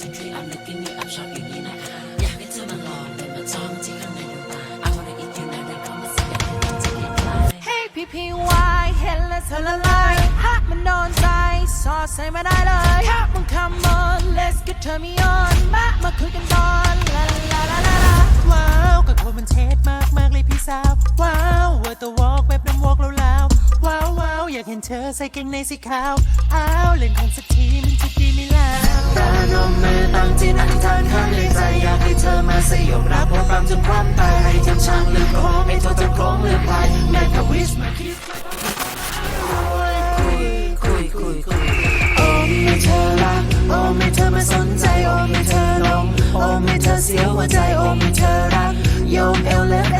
พี่เฮ้องที่วายเห็นแล้วเธอละลายฮักมันโดนใจซอสใส่มาได้เลยฮักมึง come on let's get turn me on มามาคุยกันตอนลาลาลาลาว้าวกับคนมันเช็ดมากมากเลยพี่สาว ว้าวเวอร์ตัววอล์กแบบน้ำวอล์กแล้วว้าวว้าวอยากเห็นเธอใส่เกงในสีขาวอ้าวเล่นของสักทีมันจะ มรับพบความจนความตายให้จำช่างลืมโค้งไม่โทษจำโค้งลืมไปแม้แต่วิสมาคิดคุยคุยคุยคุยโอ้ไม่เธอรักโอ้ไม่เธอมาสนใจโอ้ไม่เธอลงโอ้ไม่เธอเสียหัวใจโอ้ไม่เธอรักโยมเอลเล็บ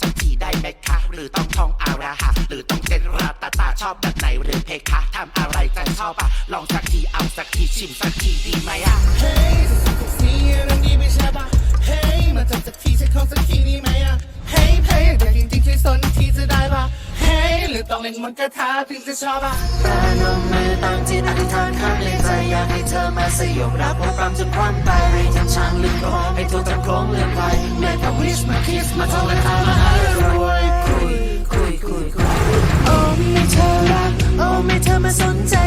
สักทีได้ไหมคะ หรือต้องท่องอาราหะหรือต้องเต้นราตาตาชอบแบบไหนหรือเพคะทำอะไรจะชอบอะลองสักทีเอาสักทีชิมสักทีดีไหมอะเฮ้ยนี่เรื่องนี้ไม่ใช่ปะเฮ้ยมาจับสักทีใช้ของสักทีนี่ไหมอะเฮ้ยเพย์แต่จริงๆช่วยสนทีจะได้ปะเฮ้ยหรือต้องเล่นมันกระทาถึงจะชอบอะประนมมือตั้งจิตอธิษฐานข้างในใจอยากให้เธอมาสยบรับพบความจนความตา ม่สนใจ